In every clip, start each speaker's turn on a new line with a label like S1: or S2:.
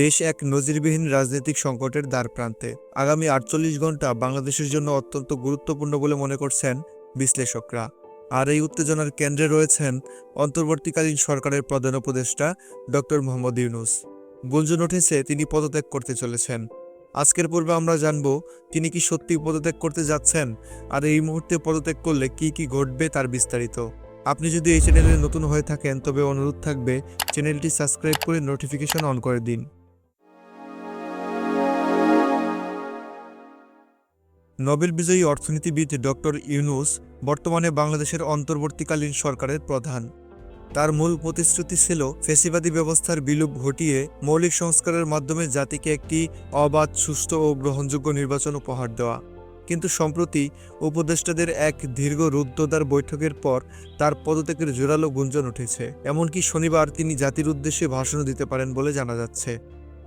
S1: দেশ এক নজিরবিহীন রাজনৈতিক সংকটের দ্বার প্রান্তে। আগামী আটচল্লিশ ঘণ্টা বাংলাদেশের জন্য অত্যন্ত গুরুত্বপূর্ণ বলে মনে করছেন বিশ্লেষকরা। আর এই উত্তেজনার কেন্দ্রে রয়েছেন অন্তর্বর্তীকালীন সরকারের প্রধান উপদেষ্টা ডক্টর মোহাম্মদ ইউনুস। গুঞ্জন উঠেছে, তিনি পদত্যাগ করতে চলেছেন। আজকের পূর্বে আমরা জানব, তিনি কি সত্যি পদত্যাগ করতে যাচ্ছেন? আর এই মুহূর্তে পদত্যাগ করলে কি কি ঘটবে তার বিস্তারিত। আপনি যদি এই চ্যানেলে নতুন হয়ে থাকেন, তবে অনুরোধ থাকবে, চ্যানেলটি সাবস্ক্রাইব করে নোটিফিকেশন অন করে দিন। নোবেল বিজয়ী অর্থনীতিবিদ ডক্টর ইউনুস বর্তমানে বাংলাদেশের অন্তর্বর্তীকালীন সরকারের প্রধান। তার মূল প্রতিশ্রুতি ছিল ফেসিবাদী ব্যবস্থার বিলুপ ঘটিয়ে মৌলিক সংস্কারের মাধ্যমে জাতিকে একটি অবাধ, সুষ্ঠু ও গ্রহণযোগ্য নির্বাচন উপহার দেওয়া। কিন্তু সম্প্রতি উপদেষ্টাদের এক দীর্ঘ রুদ্ধদ্বার বৈঠকের পর তার পদত্যাগের জোরালো গুঞ্জন উঠেছে। এমনকি শনিবার তিনি জাতির উদ্দেশ্যে ভাষণও দিতে পারেন বলে জানা যাচ্ছে।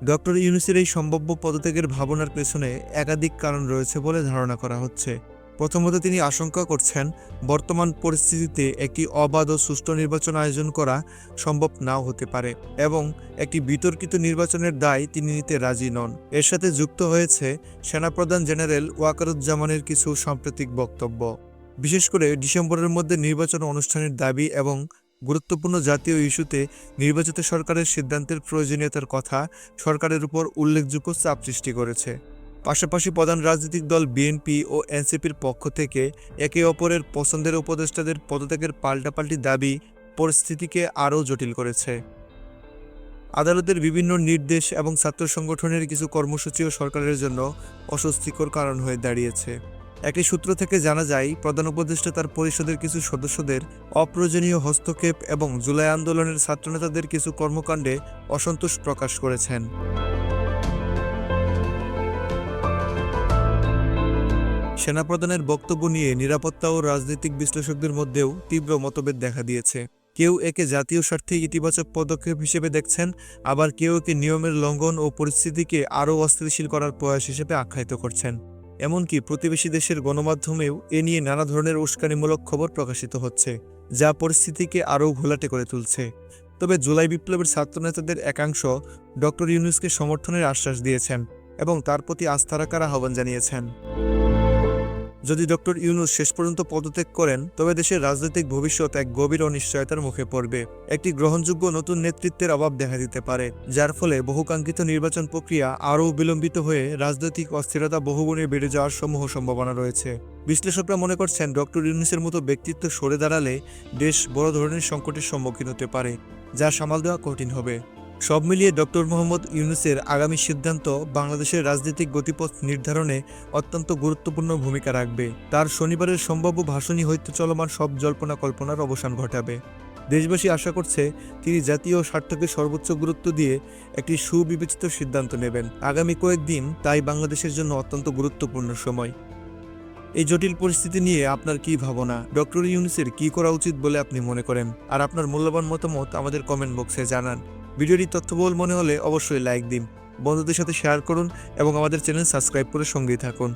S1: ডক্টর ইউনুসের এই সম্ভাব্য পদত্যাগের ভাবনার পেছনে একাধিক কারণ রয়েছে বলে ধারণা করা হচ্ছে। প্রথমত, তিনি আশঙ্কা করছেন, বর্তমান পরিস্থিতিতে একটি অবাধ ও সুষ্ঠু নির্বাচন আয়োজন করা সম্ভব নাও হতে পারে এবং একটি বিতর্কিত নির্বাচনের দায় তিনি নিতে রাজি নন। এর সাথে যুক্ত হয়েছে সেনাপ্রধান জেনারেল ওয়াকারুজ্জামানের কিছু সাম্প্রতিক বক্তব্য। বিশেষ করে ডিসেম্বরের মধ্যে নির্বাচন অনুষ্ঠানের দাবি এবং গুরুত্বপূর্ণ জাতীয় ইস্যুতে নির্বাচিত সরকারের সিদ্ধান্তের প্রয়োজনীয়তার কথা সরকারের উপর উল্লেখযোগ্য চাপ সৃষ্টি করেছে। পাশাপাশি প্রধান রাজনৈতিক দল বিএনপি ও এনসিপির পক্ষ থেকে একে অপরের পছন্দের উপদেষ্টাদের পদত্যাগের পাল্টাপাল্টি দাবি পরিস্থিতিকে আরও জটিল করেছে। আদালতের বিভিন্ন নির্দেশ এবং ছাত্র সংগঠনের কিছু কর্মসূচিও সরকারের জন্য অস্বস্তিকর কারণ হয়ে দাঁড়িয়েছে। একটি সূত্র থেকে জানা যায়, প্রধান উপদেষ্টা তার পরিষদের কিছু সদস্যদের অপ্রয়োজনীয় হস্তক্ষেপ এবং জুলাই আন্দোলনের ছাত্রনেতাদের কিছু কর্মকাণ্ডে অসন্তোষ প্রকাশ করেছেন। সেনাপ্রধানের বক্তব্য নিয়ে নিরাপত্তা ও রাজনৈতিক বিশ্লেষকদের মধ্যেও তীব্র মতভেদ দেখা দিয়েছে। কেউ একে জাতীয় স্বার্থে ইতিবাচক পদক্ষেপ হিসেবে দেখছেন, আবার কেউ একে নিয়মের লঙ্ঘন ও পরিস্থিতিকে আরও অস্থিতিশীল করার প্রয়াস হিসেবে আখ্যায়িত করছেন। এমনকি প্রতিবেশী দেশের গণমাধ্যমেও এ নিয়ে নানা ধরনের উস্কানিমূলক খবর প্রকাশিত হচ্ছে, যা পরিস্থিতিকে আরও ঘোলাটে করে তুলছে। তবে জুলাই বিপ্লবের ছাত্রনেতাদের একাংশ ডক্টর ইউনুসকে সমর্থনের আশ্বাস দিয়েছেন এবং তার প্রতি আস্থা রাখার আহ্বান জানিয়েছেন। যদি ডক্টর ইউনুস শেষ পর্যন্ত পদত্যাগ করেন, তবে দেশের রাজনৈতিক ভবিষ্যৎ এক গভীর অনিশ্চয়তার মুখে পড়বে। একটি গ্রহণযোগ্য নতুন নেতৃত্বের অভাব দেখা দিতে পারে, যার ফলে বহুকাঙ্ক্ষিত নির্বাচন প্রক্রিয়া আরও বিলম্বিত হয়ে রাজনৈতিক অস্থিরতা বহুগুণে বেড়ে যাওয়ার সমূহ সম্ভাবনা রয়েছে। বিশ্লেষকরা মনে করছেন, ডক্টর ইউনুসের মতো ব্যক্তিত্ব সরে দাঁড়ালে দেশ বড় ধরনের সংকটের সম্মুখীন হতে পারে, যা সামাল দেওয়া কঠিন হবে। সব মিলিয়ে ডক্টর মোহাম্মদ ইউনুসের আগামী সিদ্ধান্ত বাংলাদেশের রাজনৈতিক গতিপথ নির্ধারণে অত্যন্ত গুরুত্বপূর্ণ ভূমিকা রাখবে। তার শনিবারের সম্ভাব্য ভাষণই হইতে চলমান সব জল্পনা কল্পনার অবসান ঘটাবে। দেশবাসী আশা করছে, তিনি জাতীয় স্বার্থকে সর্বোচ্চ গুরুত্ব দিয়ে একটি সুবিবেচিত সিদ্ধান্ত নেবেন। আগামী কয়েকদিন তাই বাংলাদেশের জন্য অত্যন্ত গুরুত্বপূর্ণ সময়। এই জটিল পরিস্থিতি নিয়ে আপনার কি ভাবনা? ডক্টর ইউনুসের কি করা উচিত বলে আপনি মনে করেন? আর আপনার মূল্যবান মতামত আমাদের কমেন্ট বক্সে জানান। ভিডিওটি তথ্যবহুল মনে হলে অবশ্যই লাইক দিন। বন্ধুদের সাথে শেয়ার করুন এবং আমাদের চ্যানেল সাবস্ক্রাইব করে সঙ্গেই থাকুন।